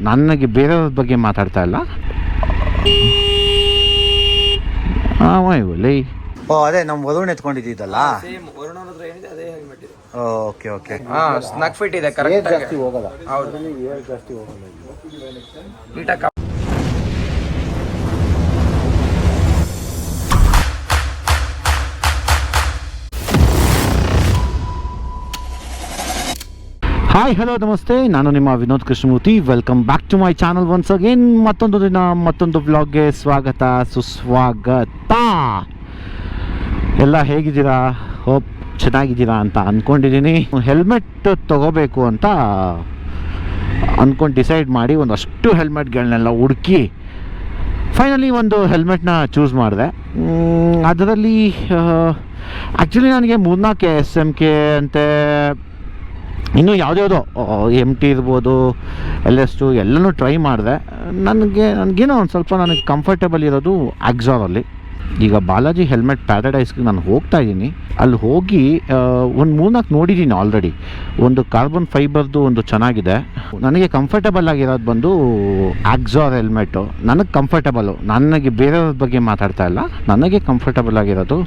ನನಗೆ ಬೇರೆಯವ್ರ ಬಗ್ಗೆ ಮಾತಾಡ್ತಾ ಇಲ್ಲ. ಹಾಂ ಒಳ್ಳೆ ಓ ಅದೇ ನಮ್ಮ ವರುಣ್ ಎತ್ಕೊಂಡಿದ್ದಲ್ಲ ಓಕೆ ಓಕೆ. ಹಾ ಸ್ನಗ್ ಫಿಟ್ ಇದೆ ಕರೆಕ್ಟ್ ಜಾಸ್ತಿ ಹೋಗಲ್ಲ. ಹೌದು. ಜಾಸ್ತಿ ಹೋಗಲ್ಲ. ಹಾಯ್ ಹಲೋ ನಮಸ್ತೆ. ನಾನು ನಿಮ್ಮ Vinod Krishnamurthy. Welcome back to my channel once again ಮತ್ತೊಂದು ದಿನ, ಮತ್ತೊಂದು ಬ್ಲಾಗ್ಗೆ ಸ್ವಾಗತ, ಸುಸ್ವಾಗತ. ಎಲ್ಲ ಹೇಗಿದ್ದೀರಾ? ಹೋಪ್ ಚೆನ್ನಾಗಿದ್ದೀರಾ ಅಂತ ಅಂದ್ಕೊಂಡಿದ್ದೀನಿ ಹೆಲ್ಮೆಟ್ ತಗೋಬೇಕು ಅಂತ ಅಂದ್ಕೊಂಡು ಡಿಸೈಡ್ ಮಾಡಿ ಒಂದಷ್ಟು ಹೆಲ್ಮೆಟ್ಗಳನ್ನೆಲ್ಲ ಹುಡುಕಿ ಫೈನಲಿ ಒಂದು ಹೆಲ್ಮೆಟ್ನ ಚೂಸ್ ಮಾಡಿದೆ. ಅದರಲ್ಲಿ ಆ್ಯಕ್ಚುಲಿ ನನಗೆ ಮೂರ್ನಾಲ್ಕು ಎಸ್ ಎಂ ಕೆ ಅಂತೆ ಇನ್ನೂ ಯಾವುದ್ಯಾವುದೋ ಎಂ ಟಿ ಇರ್ಬೋದು ಎಲ್ ಎಸ್ ಟು ಎಲ್ಲನೂ ಟ್ರೈ ಮಾಡಿದೆ. ನನಗೆ, ನನಗೇನೋ ಒಂದು ಸ್ವಲ್ಪ ನನಗೆ ಕಂಫರ್ಟೇಬಲ್ ಇರೋದು ಆಕ್ಸಾರಲ್ಲಿ ಈಗ ಬಾಲಾಜಿ ಹೆಲ್ಮೆಟ್ ಪ್ಯಾರಡೈಸ್ಗೆ ನಾನು ಹೋಗ್ತಾ ಇದ್ದೀನಿ. ಅಲ್ಲಿ ಹೋಗಿ ಒಂದು ಮೂರ್ನಾಲ್ಕು ನೋಡಿದ್ದೀನಿ ಆಲ್ರೆಡಿ ಒಂದು ಕಾರ್ಬನ್ ಫೈಬರ್ದು ಒಂದು ಚೆನ್ನಾಗಿದೆ. ನನಗೆ ಕಂಫರ್ಟಬಲ್ ಆಗಿರೋದು ಬಂದು ಆಕ್ಸಾರ್ ಹೆಲ್ಮೆಟು ನನಗೆ ಕಂಫರ್ಟಬಲು ನನಗೆ ಬೇರೆಯವ್ರ ಬಗ್ಗೆ ಮಾತಾಡ್ತಾ ಇಲ್ಲ. ನನಗೆ ಕಂಫರ್ಟಬಲ್ ಆಗಿರೋದು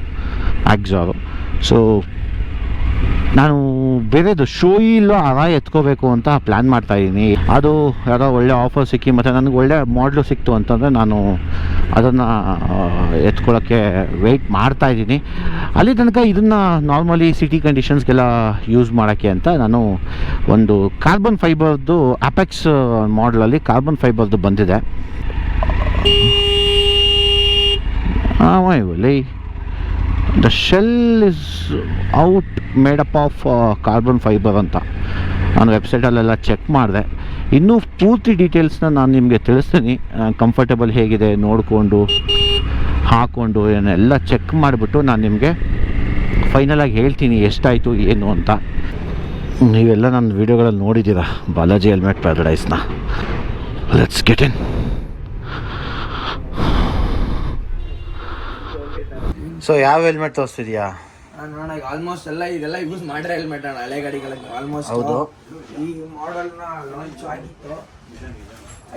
ಆಕ್ಸಾರು ಸೊ ನಾನು ಬೇರೆದು ಶೋ ಇಲ್ಲೋ ಅರ ಎತ್ಕೋಬೇಕು ಅಂತ ಪ್ಲ್ಯಾನ್ ಮಾಡ್ತಾ ಇದ್ದೀನಿ ಅದು ಯಾರೋ ಒಳ್ಳೆ ಆಫರ್ ಸಿಕ್ಕಿ ಮತ್ತು ನನಗೆ ಒಳ್ಳೆ ಮಾಡ್ಲು ಸಿಕ್ತು ಅಂತಂದರೆ ನಾನು ಅದನ್ನು ಎತ್ಕೊಳ್ಳೋಕ್ಕೆ ವೆಯ್ಟ್ ಮಾಡ್ತಾ ಇದ್ದೀನಿ ಅಲ್ಲಿ ತನಕ ಇದನ್ನು ನಾರ್ಮಲಿ ಸಿಟಿ ಕಂಡೀಷನ್ಸ್ಗೆಲ್ಲ ಯೂಸ್ ಮಾಡೋಕ್ಕೆ ಅಂತ ನಾನು ಒಂದು ಕಾರ್ಬನ್ ಫೈಬರ್ದು ಅಪೆಕ್ಸ್ ಮಾಡಲಲ್ಲಿ ಕಾರ್ಬನ್ ಫೈಬರ್ದು ಬಂದಿದೆ. ಹಾಂ ಒಳ್ಳೆ the shell is out made up of carbon fibre ಅಂತ. ನಾನು ವೆಬ್ಸೈಟಲ್ಲೆಲ್ಲ ಚೆಕ್ ಮಾಡಿದೆ. ಇನ್ನೂ ಪೂರ್ತಿ ಡೀಟೇಲ್ಸ್ನ ನಾನು ನಿಮಗೆ ತಿಳಿಸ್ತೀನಿ. ಕಂಫರ್ಟಬಲ್ ಹೇಗಿದೆ ನೋಡಿಕೊಂಡು ಹಾಕ್ಕೊಂಡು ಏನೆಲ್ಲ ಚೆಕ್ ಮಾಡಿಬಿಟ್ಟು ನಾನು ನಿಮಗೆ ಫೈನಲಾಗಿ ಹೇಳ್ತೀನಿ ಎಷ್ಟಾಯಿತು, ಏನು ಅಂತ. ನೀವೆಲ್ಲ ನನ್ನ ವೀಡಿಯೋಗಳಲ್ಲಿ ನೋಡಿದ್ದೀರಾ? ಬಾಲಾಜಿ ಹೆಲ್ಮೆಟ್ ಪ್ಯಾರಡೈಸ್ನ ಲೆಟ್ಸ್ ಗೆಟ್ ಇನ್ ಸೊ ಯಾವ ಹೆಲ್ಮೆಟ್ ತೋರಿಸ್ತಿದ್ಯಾ? ನೋಡೋಣ ಈಗ ಆಲ್ಮೋಸ್ಟ್ ಎಲ್ಲ ಇದೆಲ್ಲ ಯೂಸ್ ಮಾಡಿರೋ ಹೆಲ್ಮೆಟ್ ಅಣ್ಣ ಹಳೆ ಗಾಡಿಗಳಿಗೆ ಆಲ್ಮೋಸ್ಟ್ ಹೌದು. ಈ ಮಾಡೆಲ್ನ ಲಾಂಚ್ ಆಗಿತ್ತು.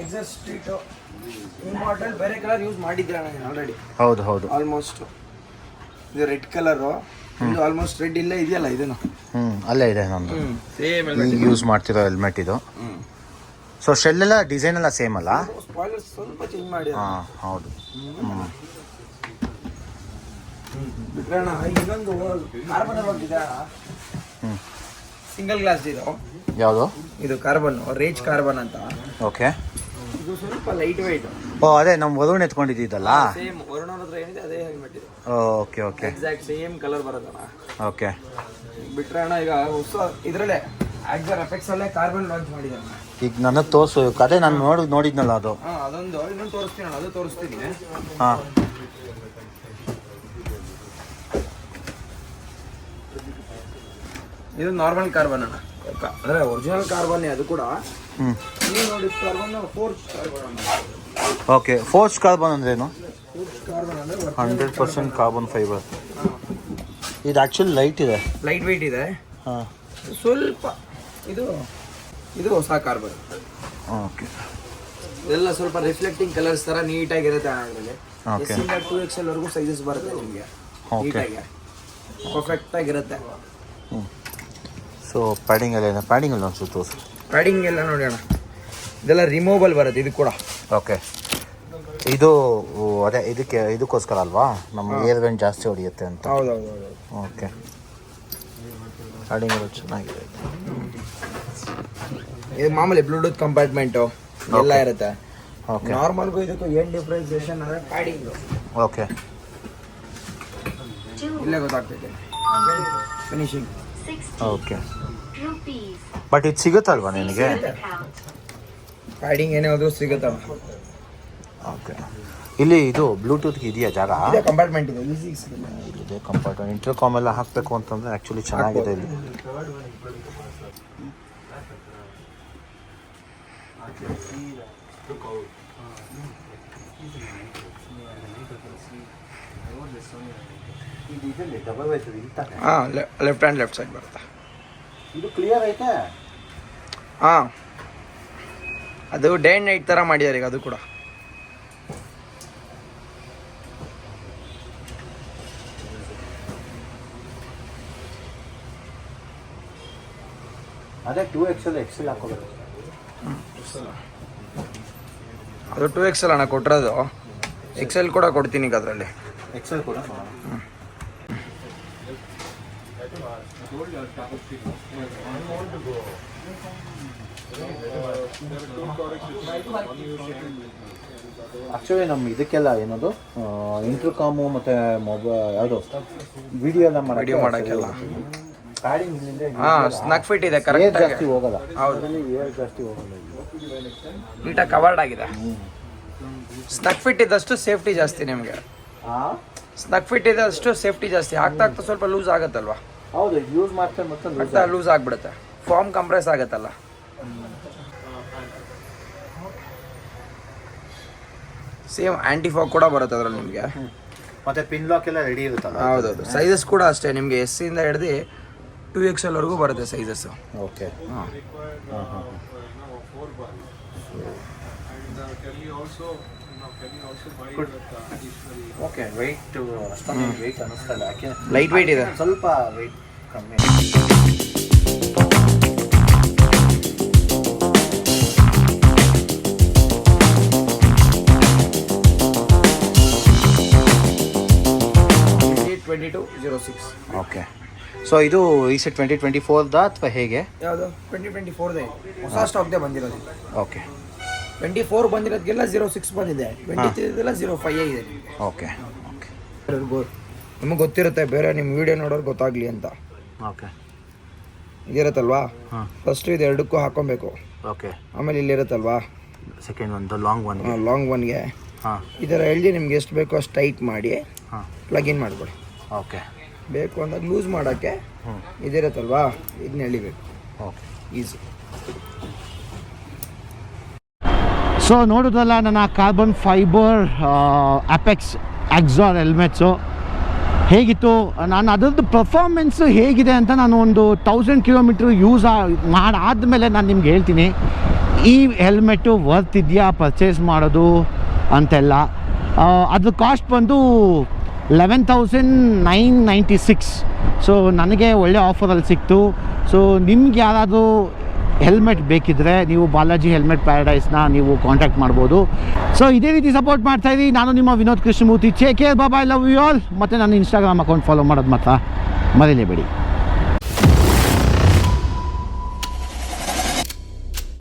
ಎಕ್ಸಸ್ ಸ್ಟ್ರೀಟ್ ಈ ಮಾಡೆಲ್ ಬೇರೆ ಕಲರ್ ಯೂಸ್ ಮಾಡಿದ್ರೆ ಅಣ್ಣ ಆಲ್ರೆಡಿ ಹೌದು ಹೌದು. ಆಲ್ಮೋಸ್ಟ್ ಇದು ರೆಡ್ ಕಲರು ಇದು ಆಲ್ಮೋಸ್ಟ್ ರೆಡ್ ಇಲ್ಲೇ ಇದೆಯಲ್ಲ ಇದನ್ನು? ಹ್ಞೂ ಅಲ್ಲೇ ಇದೆ ನಂದು ಸೇಮ್ ಈಗ ಯೂಸ್ ಮಾಡ್ತಿರೋ ಹೆಲ್ಮೆಟ್ ಇದು. ಸೊ ಶೆಲ್ ಎಲ್ಲ ಡಿಸೈನ್ ಎಲ್ಲ ಸೇಮ್ ಅಲ್ಲ? ಸ್ಪಾಯ್ಲರ್ ಸ್ವಲ್ಪ ಚೇಂಜ್ ಮಾಡಿ ಹಾಂ ಹೌದು. ಹ್ಞೂ ಬಿಟ್ರೆ ಅಣ್ಣ ಇನ್ನೊಂದು ಕಾರ್ಬನ್ ಹೋಗಿದೆ ಹ್ಞೂ ಸಿಂಗಲ್ ಗ್ಲಾಸ್ ಇದು. ಯಾವುದು? ಇದು ಕಾರ್ಬನ್ ರೇಜ್ ಕಾರ್ಬನ್ ಅಂತ. ಓಕೆ ಇದು ಸ್ವಲ್ಪ ಲೈಟ್ ವೈಟ್ ಓ ಅದೇ ನಮ್ಮ ವರುಣ್ ಎತ್ಕೊಂಡಿದ್ದಲ್ಲ ಸೇಮ್ ವರುಣನ ಹತ್ರ ಏನಿದೆ ಅದೇ ಹೆಲ್ಮೆಟ್ ಇದೆ okay okay exact same colour ಬರೋದಣ್ಣ okay ಬಿಟ್ರೆ ಅಣ್ಣ ಈಗ ಹೊಸ ಇದರಲ್ಲೇ ಆಕ್ಸರ್ ಎಫೆಕ್ಟ್ಸ್ ಅಲ್ಲೇ ಕಾರ್ಬನ್ ಲಾಂಚ್ ಮಾಡಿದ್ದಾರೆ ಈಗ ನನಗೆ ತೋರಿಸು ಅದೇ ನಾನು ನೋಡಿ ನೋಡಿದ್ನಲ್ಲ ಅದು. ಹಾ ಅದೊಂದು ಇನ್ನೊಂದು ತೋರಿಸ್ತೀನಿ ಅಣ್ಣ ಅದು ತೋರಿಸ್ತೀನಿ. ಹಾಂ. ಇದು ನಾರ್ಮಲ್ ಕಾರ್ಬನ್ ಅಣ್ಣ. ಅಂದ್ರೆ ಒರಿಜಿನಲ್ ಕಾರ್ಬನ್ ಅದು ಕೂಡ? ಹ್ಞೂ ನೀವು ನೋಡಿದ carbon force carbon okay force carbon ಅಂದ್ರೇನು ಫೋರ್ಸ್ ಕಾರ್ಬನ್ ಅಂದ್ರೆ ಹಂಡ್ರೆಡ್ ಪರ್ಸೆಂಟ್ ಕಾರ್ಬನ್ ಫೈಬರ್ ಇದು ಆ್ಯಕ್ಚುಲಿ ಲೈಟ್ ಇದೆ. ಲೈಟ್ ವೆಯ್ಟ್ ಇದೆ. ಹಾಂ. ಸ್ವಲ್ಪ ಇದು ಇದು ಹೊಸ ಕಾರ್ಬನ್ ಓಕೆ ಇದೆಲ್ಲ ಸ್ವಲ್ಪ ರಿಫ್ಲೆಕ್ಟಿಂಗ್ ಕಲರ್ಸ್ ತರ ನೀಟಾಗಿರುತ್ತೆ Okay. ಎಸ್ ಇಂದ ಟೂ ಎಕ್ಸ್ ಎಲ್ ವರೆಗೂ ಸೈಜಸ್ ಬರುತ್ತೆ ನಿಮಗೆ. ಓಕೆ ನೀಟಾಗಿ. ಪರ್ಫೆಕ್ಟ್ ಆಗಿರುತ್ತೆ. ಹ್ಞೂ ಸೊ ಪ್ಯಾಡಿಂಗ್ ಎಲ್ಲ ಪ್ಯಾಡಿಂಗ್ ಎಲ್ಲ ಒಂದು ತೋರಿಸು. ಪ್ಯಾಡಿಂಗ್ ಎಲ್ಲ ನೋಡಿ ಅಣ್ಣ. ಇದೆಲ್ಲ ರಿಮೂವಲ್ ಬರುತ್ತೆ ಇದು ಕೂಡ. ಓಕೆ ಇದು ಓ, ಅದೇ ಇದಕ್ಕೆ ಇದಕ್ಕೋಸ್ಕರ ಅಲ್ವಾ? ನಮ್ಮ ಏರ್ ವೆಂಟ್ ಜಾಸ್ತಿ ಹೊಡೆಯುತ್ತೆ ಅಂತ. ಹೌದೌದು ಹೌದು ಓಕೆ ಪ್ಯಾಡಿಂಗ್ ಎಲ್ಲ ಚೆನ್ನಾಗಿದೆ. ಇದು ಮಾಮೂಲಿ ಬ್ಲೂಟೂತ್ ಕಂಪಾರ್ಟ್ಮೆಂಟು ಎಲ್ಲ ಇರುತ್ತೆ. ಓಕೆ ನಾರ್ಮಲ್ಗೂ ಇದಕ್ಕೂ ಏನು ಡಿಫ್ರೆನ್ಸಿಯೇಷನ್ ಅಂದರೆ ಪ್ಯಾಡಿಂಗು ಓಕೆ ಇಲ್ಲೇ ಗೊತ್ತಾಗ್ತೈತೆ. ಫಿನಿಶಿಂಗ್ ಓಕೆ ಬಟ್ ಇದು ಸಿಗುತ್ತಲ್ವಾ ನಿನಗೆ? ರೈಡಿಂಗ್ ಏನೇ ಹೋದ್ರೂ ಸಿಗುತ್ತಲ್ಲ ಓಕೆ ಇಲ್ಲಿ ಇದು ಬ್ಲೂಟೂತ್ಗೆ ಇದೆಯಾ ಜಾಗ ಇದೇ ಕಂಪಾರ್ಟ್ಮೆಂಟ್ ಇದೆ ಈಸಿ ಸಿಗುತ್ತೆ. ಇದೆ ಕಂಫರ್ಟ್ ಇಂಟರ್ಕಾಮ್ ಎಲ್ಲ ಹಾಕಬೇಕು ಅಂತಂದರೆ ಆ್ಯಕ್ಚುಲಿ ಚೆನ್ನಾಗಿದೆ ಇಲ್ಲಿ. ಹಾಂ ಲೆಫ್ಟ್ ಹ್ಯಾಂಡ್ ಲೆಫ್ಟ್ ಸೈಡ್ ಬರುತ್ತೆ. ಇದು ಕ್ಲಿಯರ್ ಐತೆ? ಹಾಂ. ಅದು ಡೇ ಆ್ಯಂಡ್ ನೈಟ್ ಥರ ಮಾಡಿದ್ದಾರೆ ಈಗ ಅದು ಕೂಡ. ಅದೇ ಟೂ ಎಕ್ಸೆಲ್ ಎಕ್ಸೆಲ್ ಹಾಕೋಬೇಕು. ಅದು ಟೂ ಎಕ್ಸ್ ಎಲ್ ಅಣ್ಣ ಕೊಟ್ಟಿರೋದು ಎಕ್ಸೆಲ್ ಕೂಡ ಕೊಡ್ತೀನಿ ಈಗ ಅದರಲ್ಲಿ. ಎಕ್ಸೆಲ್ ಕೂಡ. ಆಕ್ಚುಲಿ ನಮ್ಮ ಇದಕ್ಕೆಲ್ಲ ಏನದು? ಇಂಟರ್ಕಾಮು ಮತ್ತೆ ಮೊಬೈಲ್ ಯಾವುದು? ವಿಡಿಯೋ ಎಲ್ಲ Video ಮಾಡಕ್ಕೆಲ್ಲ. ಪ್ಯಾಡಿಂಗ್ ಹಾಂ ಸ್ನಕ್ ಫಿಟ್ ಇದೆ ಕರೆಕ್ಟ್ ಜಾಸ್ತಿ ಹೋಗಲ್ಲ. ಹೌದು. ಏರ್ ಜಾಸ್ತಿ ಹೋಗಲ್ಲ ನೀಟಾಗಿ ಕವರ್ಡ್ ಆಗಿದೆ. ಸ್ನಕ್ ಫಿಟ್ ಇದ್ದಷ್ಟು ಸೇಫ್ಟಿ ಜಾಸ್ತಿ ನಿಮಗೆ. ಸ್ನಕ್ ಫಿಟ್ ಇದ್ದಷ್ಟು ಸೇಫ್ಟಿ ಜಾಸ್ತಿ. ಆಗ್ತಾ ಆಗ್ತಾ ಸ್ವಲ್ಪ ಲೂಸ್ ಆಗುತ್ತಲ್ವಾ? ಹೌದು ಯೂಸ್ ಮಾಡ್ತಾರೆ ಮತ್ತೆ ಲೂಸ್ ಆಗಿಬಿಡುತ್ತೆ. ಫಾರ್ಮ್ ಕಂಪ್ರೆಸ್ ಆಗುತ್ತಲ್ಲ. ಸೇಮ್ ಆಂಟಿ ಫಾಗ್ ಕೂಡ ಬರುತ್ತೆ ಅದರಲ್ಲಿ ನಿಮಗೆ. ಮತ್ತೆ ಪಿನ್ ಲಾಕ್ ಎಲ್ಲ ರೆಡಿ ಇರುತ್ತಲ್ಲ? ಹೌದು ಸೈಜಸ್ ಕೂಡ ಅಷ್ಟೇ. ನಿಮಗೆ ಎಸ್ ಇಂದ ಹಿಡಿದು ಟೂ ಎಕ್ಸ್ ಎಲ್ವರೆಗೂ ಬರುತ್ತೆ ಸೈಜಸ್ ಓಕೆ ಹಾಂ ಹಾಂ. ಓಕೆ ವೆಯ್ಟ್ ಅಷ್ಟೊಂದು ವೆಯ್ಟ್ ಅನ್ನಿಸ್ತಾ ಇಲ್ಲ ಯಾಕೆ ಲೈಟ್ ವೆಯ್ಟ್ ಇದೆ. ಸ್ವಲ್ಪ ವೆಯ್ಟ್ ಕಮ್ಮಿ twenty two zero six okay so ಇದು ಈ ಸೆಟ್ ಟ್ವೆಂಟಿ ಟ್ವೆಂಟಿ ಫೋರ್ದ ಅಥವಾ ಹೇಗೆ? ಯಾವುದು? ಟ್ವೆಂಟಿ ಟ್ವೆಂಟಿ ಫೋರ್ದೇ ಹೊಸ ಸ್ಟಾಕ್ದೇ ಬಂದಿರೋದು. ಓಕೆ ಟ್ವೆಂಟಿ ಫೋರ್ ಬಂದಿರೋದಕ್ಕೆಲ್ಲ ಜೀರೋ ಸಿಕ್ಸ್ ಬಂದಿದೆ ಟ್ವೆಂಟಿ ತ್ರೀದೆಲ್ಲ ಜೀರೋ ಫೈವ್ ಇದೆ. ಓಕೆ ಓಕೆ ನಿಮಗೆ ಗೊತ್ತಿರುತ್ತೆ ಬೇರೆ ನಿಮ್ಮ ವಿಡಿಯೋ ನೋಡೋರು ಗೊತ್ತಾಗಲಿ ಅಂತ. ಓಕೆ ಇದಿರುತ್ತಲ್ವಾ? ಹಾಂ. ಫಸ್ಟ್ ಇದು ಎರಡಕ್ಕೂ ಹಾಕೊಬೇಕು. ಓಕೆ ಆಮೇಲೆ ಇಲ್ಲಿರುತ್ತಲ್ವಾ ಸೆಕೆಂಡ್ ಒಂದು ಲಾಂಗ್ ಒನ್ ಲಾಂಗ್ ಒನ್ಗೆ ಹಾಂ ಈ ಥರ ಎಳ್ದು ನಿಮ್ಗೆ ಎಷ್ಟು ಬೇಕೋ ಅಷ್ಟು ಟೈಟ್ ಮಾಡಿ ಹಾಂ. ಪ್ಲಗ್ ಇನ್ ಮಾಡ್ಕೊಳ್ಳಿ ಓಕೆ ಬೇಕು ಅಂದಾಗ ಲೂಸ್ ಮಾಡೋಕ್ಕೆ ಇದಿರತ್ತಲ್ವಾ? ಇದನ್ನ ಎಳಿಬೇಕು. ಓಕೆ. ಈಸಿ ಸೊ ನೋಡೋದಲ್ಲ ನನ್ನ carbon fibre Apex Axor helmets ಹೇಗಿತ್ತು? ನಾನು ಅದರದ್ದು ಪರ್ಫಾರ್ಮೆನ್ಸ್ ಹೇಗಿದೆ ಅಂತ ನಾನು ಒಂದು ತೌಸಂಡ್ ಕಿಲೋಮೀಟ್ರ್ ಯೂಸ್ ಮಾಡಾದ್ಮೇಲೆ ನಾನು ನಿಮ್ಗೆ ಹೇಳ್ತೀನಿ. ಈ ಹೆಲ್ಮೆಟ್ಟು ವರ್ತ್ ಇದೆಯಾ ಪರ್ಚೇಸ್ ಮಾಡೋದು ಅಂತೆಲ್ಲ. ಅದ್ರ ಕಾಸ್ಟ್ ಬಂದು eleven thousand nine ninety six so ನನಗೆ ಒಳ್ಳೆ ಆಫರಲ್ಲಿ ಸಿಕ್ತು. ಸೊ ನಿಮ್ಗೆ ಯಾರಾದರೂ ಹೆಲ್ಮೆಟ್ ಬೇಕಿದ್ರೆ ನೀವು ಬಾಲಾಜಿ ಹೆಲ್ಮೆಟ್ ಪ್ಯಾರಡೈಸ್ನ ನೀವು ಕಾಂಟ್ಯಾಕ್ಟ್ ಮಾಡ್ಬೋದು. ಸೊ ಇದೇ ರೀತಿ ಸಪೋರ್ಟ್ ಮಾಡ್ತಾ ಇದ್ದೀವಿ ನಾನು ನಿಮ್ಮ ವಿನೋದ್ ಕೃಷ್ಣಮೂರ್ತಿ. ಚೇ ಕೇರ್ ಬಾಬಾ ಐ ಲವ್ ಯು ಆಲ್ ಮತ್ತು ನನ್ನ ಇನ್ಸ್ಟಾಗ್ರಾಮ್ ಅಕೌಂಟ್ ಫಾಲೋ ಮಾಡೋದು ಮಾತ್ರ ಮರೀಲೇಬೇಡಿ.